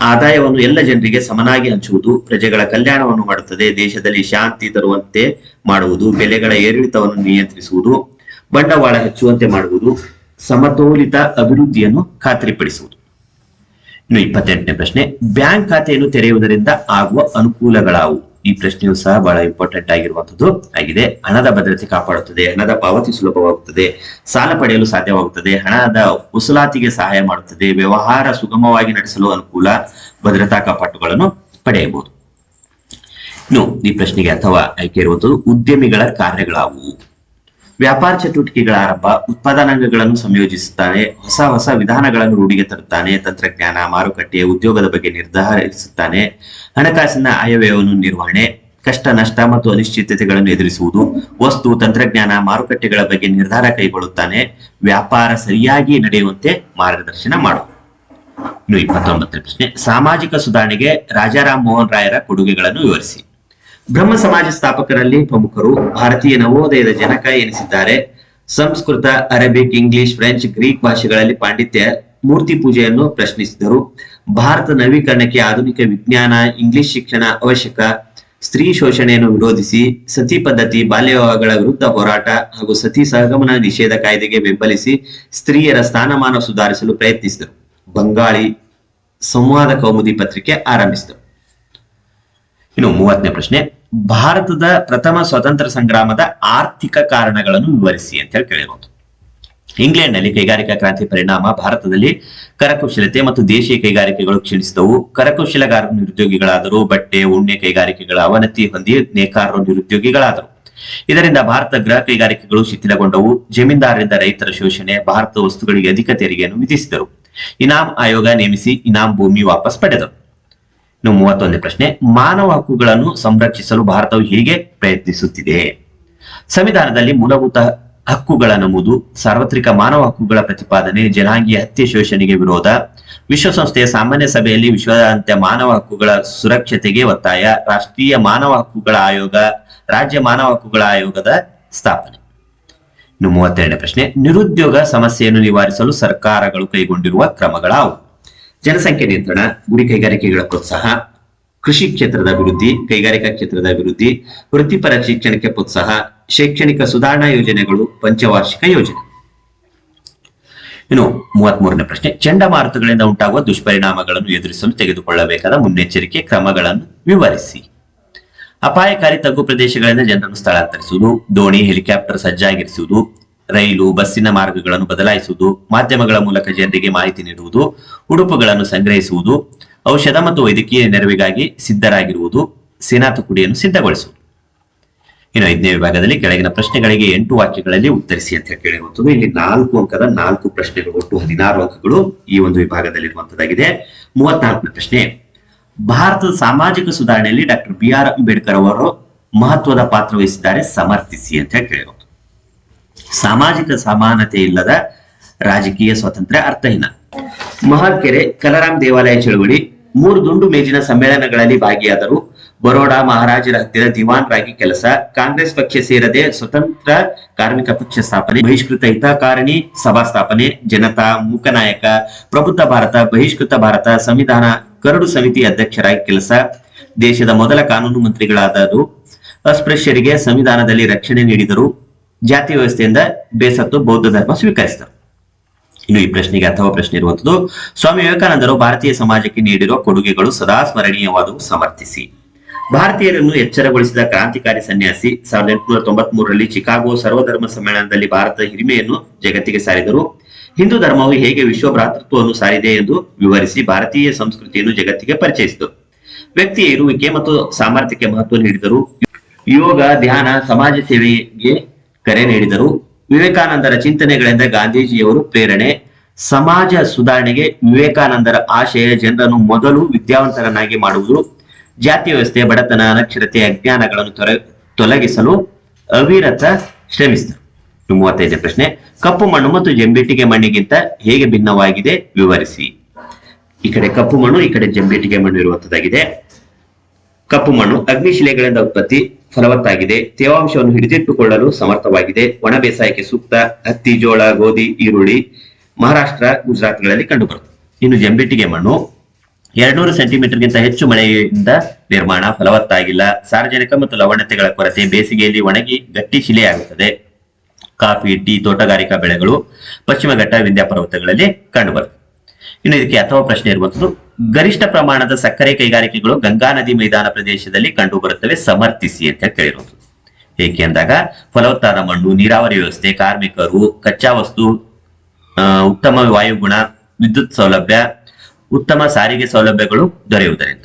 ಆದಾಯವನ್ನು ಎಲ್ಲ ಜನರಿಗೆ ಸಮನಾಗಿ ಹಂಚುವುದು, ಪ್ರಜೆಗಳ ಕಲ್ಯಾಣವನ್ನು ಮಾಡುತ್ತದೆ, ದೇಶದಲ್ಲಿ ಶಾಂತಿ ತರುವಂತೆ ಮಾಡುವುದು, ಬೆಲೆಗಳ ಏರಿಳಿತವನ್ನು ನಿಯಂತ್ರಿಸುವುದು ಬಂಡವಾಳ ಹೆಚ್ಚುವಂತೆ ಮಾಡುವುದು ಸಮತೋಲಿತ ಅಭಿವೃದ್ಧಿಯನ್ನು ಖಾತ್ರಿಪಡಿಸುವುದು. ಇನ್ನು ಇಪ್ಪತ್ತೆಂಟನೇ ಪ್ರಶ್ನೆ, ಬ್ಯಾಂಕ್ ಖಾತೆಯನ್ನು ತೆರೆಯುವುದರಿಂದ ಆಗುವ ಅನುಕೂಲಗಳಾವು? ಈ ಪ್ರಶ್ನೆಯು ಸಹ ಬಹಳ ಇಂಪಾರ್ಟೆಂಟ್ ಆಗಿರುವಂತದ್ದು ಆಗಿದೆ. ಹಣದ ಭದ್ರತೆ ಕಾಪಾಡುತ್ತದೆ, ಹಣದ ಪಾವತಿ ಸುಲಭವಾಗುತ್ತದೆ, ಸಾಲ ಪಡೆಯಲು ಸಾಧ್ಯವಾಗುತ್ತದೆ, ಹಣದ ವಸೂಲಾತಿಗೆ ಸಹಾಯ ಮಾಡುತ್ತದೆ, ವ್ಯವಹಾರ ಸುಗಮವಾಗಿ ನಡೆಸಲು ಅನುಕೂಲ, ಭದ್ರತಾ ಕಾಪಾಟುಗಳನ್ನು ಪಡೆಯಬಹುದು. ಇನ್ನು ಈ ಪ್ರಶ್ನೆಗೆ ಅಥವಾ ಆಯ್ಕೆ ಇರುವಂತದ್ದು ಉದ್ಯಮಿಗಳ ಕಾರ್ಯಗಳಾವುವು ವ್ಯಾಪಾರ ಚಟುವಟಿಕೆಗಳ ಆರಂಭ ಉತ್ಪಾದನಾಂಗಗಳನ್ನು ಸಂಯೋಜಿಸುತ್ತಾನೆ, ಹೊಸ ಹೊಸ ವಿಧಾನಗಳನ್ನು ರೂಢಿಗೆ ತರುತ್ತಾನೆ, ತಂತ್ರಜ್ಞಾನ, ಮಾರುಕಟ್ಟೆ, ಉದ್ಯೋಗದ ಬಗ್ಗೆ ನಿರ್ಧಾರಿಸುತ್ತಾನೆ ಹಣಕಾಸಿನ ಆಯವ್ಯಯವನ್ನು ನಿರ್ವಹಣೆ, ಕಷ್ಟ, ನಷ್ಟ ಮತ್ತು ಅನಿಶ್ಚಿತತೆಗಳನ್ನು ಎದುರಿಸುವುದು, ವಸ್ತು, ತಂತ್ರಜ್ಞಾನ, ಮಾರುಕಟ್ಟೆಗಳ ಬಗ್ಗೆ ನಿರ್ಧಾರ ಕೈಗೊಳ್ಳುತ್ತಾನೆ. ವ್ಯಾಪಾರ ಸರಿಯಾಗಿ ನಡೆಯುವಂತೆ ಮಾರ್ಗದರ್ಶನ ಮಾಡು ಇಪ್ಪತ್ತೊಂಬತ್ತನೇ ಪ್ರಶ್ನೆ, ಸಾಮಾಜಿಕ ಸುಧಾರಣೆಗೆ ರಾಜಾರಾಮ್ ಮೋಹನ್ ರಾಯರ ಕೊಡುಗೆಗಳನ್ನು ವಿವರಿಸಿ. ಬ್ರಹ್ಮ ಸಮಾಜ ಸ್ಥಾಪಕರಲ್ಲಿ ಪ್ರಮುಖರು ಭಾರತೀಯ ನವೋದಯದ ಜನಕ ಎನಿಸಿದ್ದಾರೆ. Sanskrit, Arabic, English, French, Greek ಭಾಷೆಗಳಲ್ಲಿ ಪಾಂಡಿತ್ಯ ಮೂರ್ತಿ ಪೂಜೆಯನ್ನು ಪ್ರಶ್ನಿಸಿದರು. ಭಾರತ ನವೀಕರಣಕ್ಕೆ ಆಧುನಿಕ ವಿಜ್ಞಾನ, ಇಂಗ್ಲಿಷ್ ಶಿಕ್ಷಣ ಅವಶ್ಯಕ. ಸ್ತ್ರೀ ಶೋಷಣೆಯನ್ನು ವಿರೋಧಿಸಿ ಸತಿ ಪದ್ಧತಿ ಬಾಲ್ಯ ವಿವಾಹಗಳ ವಿರುದ್ಧ ಹೋರಾಟ ಹಾಗೂ ಸತಿ ಸಹಗಮನ ನಿಷೇಧ ಕಾಯ್ದೆಗೆ ಬೆಂಬಲಿಸಿ ಸ್ತ್ರೀಯರ ಸ್ಥಾನಮಾನ ಸುಧಾರಿಸಲು ಪ್ರಯತ್ನಿಸಿದರು. ಬಂಗಾಳಿ ಸಂವಾದ ಕೌಮುದಿ ಪತ್ರಿಕೆ ಆರಂಭಿಸಿದರು. ಇನ್ನು ಮೂವತ್ತನೇ ಪ್ರಶ್ನೆ, ಭಾರತದ ಪ್ರಥಮ ಸ್ವತಂತ್ರ ಸಂಗ್ರಾಮದ ಆರ್ಥಿಕ ಕಾರಣಗಳನ್ನು ವಿವರಿಸಿ ಅಂತ ಹೇಳಿ ಇಂಗ್ಲೆಂಡ್ ಇಂಗ್ಲೆಂಡ್ನಲ್ಲಿ ಕೈಗಾರಿಕಾ ಕ್ರಾಂತಿ ಪರಿಣಾಮ, ಭಾರತದಲ್ಲಿ ಕರಕುಶಲತೆ ಮತ್ತು ದೇಶೀಯ ಕೈಗಾರಿಕೆಗಳು ಕ್ಷೀಣಿಸಿದವು. ಕರಕುಶಲಗಾರರು ನಿರುದ್ಯೋಗಿಗಳಾದರು, ಬಟ್ಟೆ, ಉಣ್ಣೆ ಕೈಗಾರಿಕೆಗಳ ಅವನತಿ ಹೊಂದಿ ನೇಕಾರರು ನಿರುದ್ಯೋಗಿಗಳಾದರು. ಇದರಿಂದ ಭಾರತ ಗೃಹ ಕೈಗಾರಿಕೆಗಳು ಶಿಥಿಲಗೊಂಡವು. ಜಮೀನ್ದಾರರಿಂದ ರೈತರ ಶೋಷಣೆ ಭಾರತ ವಸ್ತುಗಳಿಗೆ ಅಧಿಕ ತೆರಿಗೆಯನ್ನು ವಿಧಿಸಿದರು. ಇನಾಮ್ ಆಯೋಗ ನೇಮಿಸಿ ಇನಾಮ್ ಭೂಮಿ ವಾಪಸ್ ಪಡೆದರು. ಇನ್ನು ಮೂವತ್ತೊಂದನೇ ಪ್ರಶ್ನೆ, ಮಾನವ ಹಕ್ಕುಗಳನ್ನು ಸಂರಕ್ಷಿಸಲು ಭಾರತವು ಹೇಗೆ ಪ್ರಯತ್ನಿಸುತ್ತಿದೆ? ಸಂವಿಧಾನದಲ್ಲಿ ಮೂಲಭೂತ ಹಕ್ಕುಗಳ ನಮೂದು, ಸಾರ್ವತ್ರಿಕ ಮಾನವ ಹಕ್ಕುಗಳ ಪ್ರತಿಪಾದನೆ, ಜನಾಂಗೀಯ ಹತ್ಯೆ ಶೋಷಣೆಗೆ ವಿರೋಧ, ವಿಶ್ವಸಂಸ್ಥೆಯ ಸಾಮಾನ್ಯ ಸಭೆಯಲ್ಲಿ ವಿಶ್ವದಾದ್ಯಂತ ಮಾನವ ಹಕ್ಕುಗಳ ಸುರಕ್ಷತೆಗೆ ಒತ್ತಾಯ, ರಾಷ್ಟ್ರೀಯ ಮಾನವ ಹಕ್ಕುಗಳ ಆಯೋಗ, ರಾಜ್ಯ ಮಾನವ ಹಕ್ಕುಗಳ ಆಯೋಗದ ಸ್ಥಾಪನೆ. ಇನ್ನು ಮೂವತ್ತೆರಡನೇ ಪ್ರಶ್ನೆ, ನಿರುದ್ಯೋಗ ಸಮಸ್ಯೆಯನ್ನು ನಿವಾರಿಸಲು ಸರ್ಕಾರಗಳು ಕೈಗೊಂಡಿರುವ ಕ್ರಮಗಳಾವು? ಜನಸಂಖ್ಯೆ ನಿಯಂತ್ರಣ ಗುಡಿ ಕೈಗಾರಿಕೆಗಳ ಪ್ರೋತ್ಸಾಹ, ಕೃಷಿ ಕ್ಷೇತ್ರದ ಅಭಿವೃದ್ಧಿ, ಕೈಗಾರಿಕಾ ಕ್ಷೇತ್ರದ ಅಭಿವೃದ್ಧಿ, ವೃತ್ತಿಪರ ಶಿಕ್ಷಣಕ್ಕೆ ಪ್ರೋತ್ಸಾಹ, ಶೈಕ್ಷಣಿಕ ಸುಧಾರಣಾ ಯೋಜನೆಗಳು, ಪಂಚವಾರ್ಷಿಕ ಯೋಜನೆ. ಇನ್ನು ಮೂವತ್ಮೂರನೇ ಪ್ರಶ್ನೆ, ಚಂಡಮಾರುತಗಳಿಂದ ಉಂಟಾಗುವ ದುಷ್ಪರಿಣಾಮಗಳನ್ನು ಎದುರಿಸಲು ತೆಗೆದುಕೊಳ್ಳಬೇಕಾದ ಮುನ್ನೆಚ್ಚರಿಕೆ ಕ್ರಮಗಳನ್ನು ವಿವರಿಸಿ. ಅಪಾಯಕಾರಿ ತಗ್ಗು ಪ್ರದೇಶಗಳಿಂದ ಜನರನ್ನು ಸ್ಥಳಾಂತರಿಸುವುದು, ದೋಣಿ, ಹೆಲಿಕಾಪ್ಟರ್ ಸಜ್ಜಾಗಿರಿಸುವುದು ರೈಲು, ಬಸ್ಸಿನ ಮಾರ್ಗಗಳನ್ನು ಬದಲಾಯಿಸುವುದು, ಮಾಧ್ಯಮಗಳ ಮೂಲಕ ಜನರಿಗೆ ಮಾಹಿತಿ ನೀಡುವುದು, ಉಡುಪುಗಳನ್ನು ಸಂಗ್ರಹಿಸುವುದು, ಔಷಧ ಮತ್ತು ವೈದ್ಯಕೀಯ ನೆರವಿಗಾಗಿ ಸಿದ್ಧರಾಗಿರುವುದು, ಸೇನಾ ತುಕಡಿಯನ್ನು ಸಿದ್ಧಗೊಳಿಸುವುದು. ಇನ್ನು ಐದನೇ ವಿಭಾಗದಲ್ಲಿ ಕೆಳಗಿನ ಪ್ರಶ್ನೆಗಳಿಗೆ ಎಂಟು ವಾಕ್ಯಗಳಲ್ಲಿ ಉತ್ತರಿಸಿ ಅಂತ ಹೇಳಿ ಇಲ್ಲಿ ನಾಲ್ಕು ಅಂಕದ ನಾಲ್ಕು ಪ್ರಶ್ನೆಗಳು ಒಟ್ಟು ಹದಿನಾರು ಅಂಕಗಳು ಈ ಒಂದು ವಿಭಾಗದಲ್ಲಿರುವಂತದ್ದಾಗಿದೆ. ಮೂವತ್ನಾಲ್ಕನೇ ಪ್ರಶ್ನೆ, ಭಾರತದ ಸಾಮಾಜಿಕ ಸುಧಾರಣೆಯಲ್ಲಿ ಡಾಕ್ಟರ್ ಬಿ ಆರ್ ಅಂಬೇಡ್ಕರ್ ಅವರು ಮಹತ್ವದ ಪಾತ್ರ ವಹಿಸಿದ್ದಾರೆ, ಸಮರ್ಥಿಸಿ ಅಂತ ಹೇಳಿ ಸಾಮಾಜಿಕ ಸಮಾನತೆ ಇಲ್ಲದ ರಾಜಕೀಯ ಸ್ವಾತಂತ್ರ್ಯ ಅರ್ಥಹೀನ ಮಹಾಕೆರೆ ಕಲರಾಮ್ ದೇವಾಲಯ ಚಳುವಳಿ, ಮೂರು ದುಂಡು ಮೇಜಿನ ಸಮ್ಮೇಳನಗಳಲ್ಲಿ ಭಾಗಿಯಾದರು. ಬರೋಡಾ ಮಹಾರಾಜರ ಹತ್ತಿರ ದಿವಾನ್ರಾಗಿ ಕೆಲಸ, ಕಾಂಗ್ರೆಸ್ ಪಕ್ಷ ಸೇರದೆ ಸ್ವತಂತ್ರ ಕಾರ್ಮಿಕ ಪಕ್ಷ ಸ್ಥಾಪನೆ, ಬಹಿಷ್ಕೃತ ಹಿತಕಾರಣಿ ಸಭಾ ಸ್ಥಾಪನೆ, ಜನತಾ ಮೂಕನಾಯಕ ಪ್ರಬುದ್ಧ ಭಾರತ, ಬಹಿಷ್ಕೃತ ಭಾರತ ಸಂವಿಧಾನ ಕರಡು ಸಮಿತಿ ಅಧ್ಯಕ್ಷರಾಗಿ ಕೆಲಸ, ದೇಶದ ಮೊದಲ ಕಾನೂನು ಮಂತ್ರಿಗಳಾದರು. ಅಸ್ಪೃಶ್ಯರಿಗೆ ಸಂವಿಧಾನದಲ್ಲಿ ರಕ್ಷಣೆ ನೀಡಿದರು. ಜಾತಿ ವ್ಯವಸ್ಥೆಯಿಂದ ಬೇಸತ್ತು, ಬೌದ್ಧ ಧರ್ಮ ಸ್ವೀಕರಿಸಿದರು. ಇನ್ನು ಈ ಪ್ರಶ್ನೆಗೆ ಅಥವಾ ಪ್ರಶ್ನೆ ಇರುವಂತದ್ದು ಸ್ವಾಮಿ ವಿವೇಕಾನಂದರು ಭಾರತೀಯ ಸಮಾಜಕ್ಕೆ ನೀಡಿರುವ ಕೊಡುಗೆಗಳು ಸದಾ ಸ್ಮರಣೀಯವಾದವು ಸಮರ್ಥಿಸಿ. ಭಾರತೀಯರನ್ನು ಎಚ್ಚರಗೊಳಿಸಿದ ಕ್ರಾಂತಿಕಾರಿ ಸನ್ಯಾಸಿ ಸಾವಿರದ ಎಂಟುನೂರ ತೊಂಬತ್ ಮೂರರಲ್ಲಿ ಚಿಕಾಗೋ ಸರ್ವಧರ್ಮ ಸಮ್ಮೇಳನದಲ್ಲಿ ಭಾರತದ ಹಿರಿಮೆಯನ್ನು ಜಗತ್ತಿಗೆ ಸಾರಿದರು. ಹಿಂದೂ ಧರ್ಮವು ಹೇಗೆ ವಿಶ್ವ ಭ್ರಾತೃತ್ವವನ್ನು ಸಾರಿದೆ ಎಂದು ವಿವರಿಸಿ ಭಾರತೀಯ ಸಂಸ್ಕೃತಿಯನ್ನು ಜಗತ್ತಿಗೆ ಪರಿಚಯಿಸಿದರು ವ್ಯಕ್ತಿಯ ಇರುವಿಕೆ ಮತ್ತು ಸಾಮರ್ಥ್ಯಕ್ಕೆ ಮಹತ್ವ ನೀಡಿದರು. ಯೋಗ, ಧ್ಯಾನ, ಸಮಾಜ ಸೇವೆಗೆ ಕರೆ ನೀಡಿದರು. ವಿವೇಕಾನಂದರ ಚಿಂತನೆಗಳಿಂದ ಗಾಂಧೀಜಿಯವರು ಪ್ರೇರಣೆ. ಸಮಾಜ ಸುಧಾರಣೆಗೆ ವಿವೇಕಾನಂದರ ಆಶಯ ಜನರನ್ನು ಮೊದಲು ವಿದ್ಯಾವಂತರನ್ನಾಗಿ ಮಾಡುವುದು. ಜಾತಿ ವ್ಯವಸ್ಥೆ, ಬಡತನ, ಅನಕ್ಷರತೆ, ಅಜ್ಞಾನಗಳನ್ನು ತೊರೆ, ತೊಲಗಿಸಲು ಅವಿರತ ಶ್ರಮಿಸಿದರು. ಮೂವತ್ತೈದನೇ ಪ್ರಶ್ನೆ, ಕಪ್ಪು ಮಣ್ಣು ಮತ್ತು ಜಂಬಿಟ್ಟಿಗೆ ಮಣ್ಣಿಗಿಂತ ಹೇಗೆ ಭಿನ್ನವಾಗಿದೆ? ವಿವರಿಸಿ. ಈ ಕಡೆ ಕಪ್ಪು ಮಣ್ಣು, ಈ ಕಡೆ ಜಂಬಿಟ್ಟಿಗೆ ಮಣ್ಣು ಇರುವಂತದ್ದಾಗಿದೆ. ಕಪ್ಪು ಮಣ್ಣು ಅಗ್ನಿಶಿಲೆಗಳಿಂದ ಉತ್ಪತ್ತಿ ಫಲವತ್ತಾಗಿದೆ. ತೇವಾಂಶವನ್ನು ಹಿಡಿದಿಟ್ಟುಕೊಳ್ಳಲು ಸಮರ್ಥವಾಗಿದೆ. ಒಣ ಬೇಸಾಯಕ್ಕೆ ಸೂಕ್ತ ಹತ್ತಿ, ಜೋಳ, ಗೋಧಿ, ಈರುಳ್ಳಿ ಮಹಾರಾಷ್ಟ್ರ, ಗುಜರಾತ್ಗಳಲ್ಲಿ ಕಂಡುಬರುತ್ತದೆ. ಇನ್ನು ಜಂಬಿಟ್ಟಿಗೆ ಮಣ್ಣು. ಎರಡ್ನೂರು ಸೆಂಟಿಮೀಟರ್ಗಿಂತ ಹೆಚ್ಚು ಮಳೆಯಿಂದ ನಿರ್ಮಾಣ ಫಲವತ್ತಾಗಿಲ್ಲ. ಸಾರ್ವಜನಿಕ ಮತ್ತು ಲವಣತೆಗಳ ಕೊರತೆ ಬೇಸಿಗೆಯಲ್ಲಿ ಒಣಗಿ ಗಟ್ಟಿ ಶಿಲೆಯಾಗುತ್ತದೆ. ಕಾಫಿ, ಟೀ, ತೋಟಗಾರಿಕಾ ಬೆಳೆಗಳು ಪಶ್ಚಿಮ ಘಟ್ಟ ವಿಂಧ್ಯ ಪರ್ವತಗಳಲ್ಲಿ ಕಂಡುಬರುತ್ತದೆ ಇನ್ನು ಇದಕ್ಕೆ ಅಥವಾ ಪ್ರಶ್ನೆ ಇರುವಂತದ್ದು, ಗರಿಷ್ಠ ಪ್ರಮಾಣದ ಸಕ್ಕರೆ ಕೈಗಾರಿಕೆಗಳು ಗಂಗಾ ನದಿ ಮೈದಾನ ಪ್ರದೇಶದಲ್ಲಿ ಕಂಡು ಬರುತ್ತವೆ, ಸಮರ್ಥಿಸಿ ಅಂತ ಕೇಳಿರುವುದು ಏಕೆ ಅಂದಾಗ, ಫಲವತ್ತಾದ ಮಣ್ಣು, ನೀರಾವರಿ ವ್ಯವಸ್ಥೆ, ಕಾರ್ಮಿಕರು, ಕಚ್ಚಾ ವಸ್ತು ಉತ್ತಮ ವಾಯುಗುಣ ವಿದ್ಯುತ್ ಸೌಲಭ್ಯ, ಉತ್ತಮ ಸಾರಿಗೆ ಸೌಲಭ್ಯಗಳು ದೊರೆಯುವುದರಿಂದ.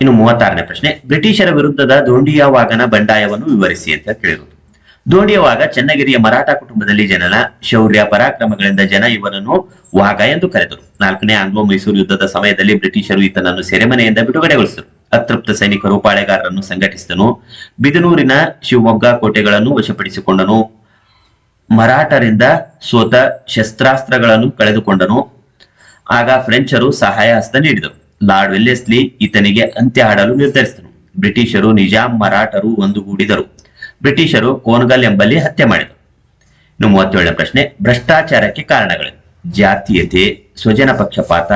ಇನ್ನು ಮೂವತ್ತಾರನೇ ಪ್ರಶ್ನೆ, ಬ್ರಿಟಿಷರ ವಿರುದ್ಧದ ದೋಂಡಿಯಾವಾಗನ ಬಂಡಾಯವನ್ನು ವಿವರಿಸಿ ಅಂತ ಕೇಳಿರುವುದು ದೋಂಡಿಯವಾಗ ಚನ್ನಗಿರಿಯ ಮರಾಠ ಕುಟುಂಬದಲ್ಲಿ ಜನನ ಶೌರ್ಯ ಪರಾಕ್ರಮಗಳಿಂದ ಜನ ಇವನನ್ನು ವಾಗ ಎಂದು ಕರೆದರು. ನಾಲ್ಕನೇ ಆಂಗ್ಲೋ ಮೈಸೂರು ಯುದ್ಧದ ಸಮಯದಲ್ಲಿ ಬ್ರಿಟಿಷರು ಈತನನ್ನು ಸೆರೆಮನೆಯಿಂದ ಬಿಡುಗಡೆಗೊಳಿಸಿದರು. ಅತೃಪ್ತ ಸೈನಿಕರು ಪಾಳೆಗಾರರನ್ನು ಸಂಘಟಿಸಿದನು. ಬಿದನೂರಿನ ಶಿವಮೊಗ್ಗ ಕೋಟೆಗಳನ್ನು ವಶಪಡಿಸಿಕೊಂಡನು. ಮರಾಠರಿಂದ ಸೋತ ಶಸ್ತ್ರಾಸ್ತ್ರಗಳನ್ನು ಕಳೆದುಕೊಂಡನು. ಆಗ ಫ್ರೆಂಚರು ಸಹಾಯ ಹಸ್ತ ನೀಡಿದರು. ಲಾರ್ಡ್ ವೆಲ್ಲೆಸ್ಲಿ ಈತನಿಗೆ ಅಂತ್ಯ ಹಾಡಲು ನಿರ್ಧರಿಸಿದನು. ಬ್ರಿಟಿಷರು ನಿಜಾಂ ಮರಾಠರು ಒಂದುಗೂಡಿದರು. ಬ್ರಿಟಿಷರು ಕೋನ್ಗಲ್ ಎಂಬಲ್ಲಿ ಹತ್ಯೆ ಮಾಡಿದರು. ಇನ್ನು ಮೂವತ್ತೇಳನೇ ಪ್ರಶ್ನೆ, ಭ್ರಷ್ಟಾಚಾರಕ್ಕೆ ಕಾರಣಗಳು. ಜಾತೀಯತೆ, ಸ್ವಜನ ಪಕ್ಷಪಾತ,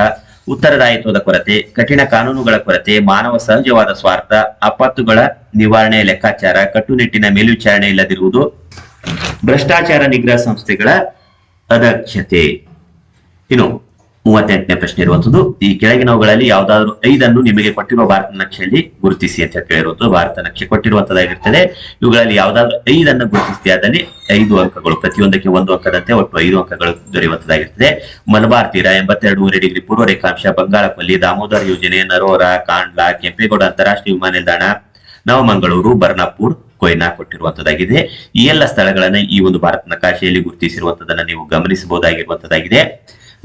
ಉತ್ತರದಾಯಿತ್ವದ ಕೊರತೆ, ಕಠಿಣ ಕಾನೂನುಗಳ ಕೊರತೆ, ಮಾನವ ಸಹಜವಾದ ಸ್ವಾರ್ಥ, ಆಪತ್ತುಗಳ ನಿವಾರಣೆ, ಲೆಕ್ಕಾಚಾರ, ಕಟ್ಟುನಿಟ್ಟಿನ ಮೇಲ್ವಿಚಾರಣೆ ಇಲ್ಲದಿರುವುದು, ಭ್ರಷ್ಟಾಚಾರ ನಿಗ್ರಹ ಸಂಸ್ಥೆಗಳ ಅದಕ್ಷತೆ ಇನ್ನು ಮೂವತ್ತೆಂಟನೇ ಪ್ರಶ್ನೆ ಇರುವಂತದ್ದು, ಈ ಕೆಳಗಿನವುಗಳಲ್ಲಿ ಯಾವ್ದಾದ್ರು ಐದನ್ನು ನಿಮಗೆ ಕೊಟ್ಟಿರುವ ಭಾರತ ನಕ್ಷೆಯಲ್ಲಿ ಗುರುತಿಸಿ ಅಂತ ಕೇಳಿರುವುದು ಭಾರತ ನಕ್ಷೆ ಕೊಟ್ಟಿರುವಂತದ್ದಾಗಿರ್ತದೆ. ಇವುಗಳಲ್ಲಿ ಯಾವ್ದಾದ್ರು ಐದನ್ನು ಗುರುತಿಸಿದಲ್ಲಿ ಐದು ಅಂಕಗಳು, ಪ್ರತಿಯೊಂದಕ್ಕೆ ಒಂದು ಅಂಕದಂತೆ ಒಟ್ಟು ಐದು ಅಂಕಗಳು ದೊರೆಯುವಂತದ್ದಾಗಿರ್ತದೆ. ಮಲಬಾರ್ ತೀರ ಎಂಬತ್ತೆರಡೂವರೆ ಡಿಗ್ರಿ ಪೂರ್ವ ರೇಖಾಂಶ ಬಂಗಾಳಕೊಲ್ಲಿ ದಾಮೋದರ್, ಯೋಜನೆ, ನರೋರಾ, ಕಾಂಡ್ಲಾ, ಕೆಂಪೇಗೌಡ ಅಂತಾರಾಷ್ಟ್ರೀಯ ವಿಮಾನ ನಿಲ್ದಾಣ, ನವಮಂಗಳೂರು ಬರ್ನಾಪುರ್ ಕೊಯ್ನಾ ಕೊಟ್ಟಿರುವಂತದ್ದಾಗಿದೆ. ಈ ಎಲ್ಲ ಸ್ಥಳಗಳನ್ನ ಈ ಒಂದು ಭಾರತ ನಕಾಶೆಯಲ್ಲಿ ಗುರುತಿಸಿರುವಂತದನ್ನ ನೀವು ಗಮನಿಸಬಹುದಾಗಿರುವಂತದ್ದಾಗಿದೆ.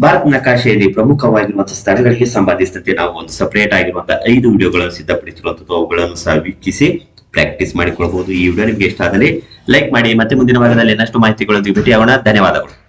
ಭಾರತ ನಕಾಶೆಯಲ್ಲಿ ಪ್ರಮುಖವಾಗಿರುವಂತಹ ಸ್ಥಳಗಳಿಗೆ ಸಂಬಂಧಿಸಿದಂತೆ ನಾವು ಒಂದು ಸಪರೇಟ್ ಆಗಿರುವಂತಹ ಐದು ವಿಡಿಯೋಗಳನ್ನು ಸಿದ್ಧಪಡಿಸಿರುವಂತದ್ದು ಅವುಗಳನ್ನು ಸಹ ವೀಕ್ಷಿಸಿ ಪ್ರಾಕ್ಟೀಸ್ ಮಾಡಿಕೊಳ್ಳಬಹುದು ಈ ವಿಡಿಯೋ ನಿಮ್ಗೆ ಇಷ್ಟ ಆದಲ್ಲಿ ಲೈಕ್ ಮಾಡಿ. ಮತ್ತೆ ಮುಂದಿನ ಭಾಗದಲ್ಲಿ ಇನ್ನಷ್ಟು ಮಾಹಿತಿಗಳೊಂದಿಗೆ ಭೇಟಿಯಾಗೋಣ. ಧನ್ಯವಾದಗಳು.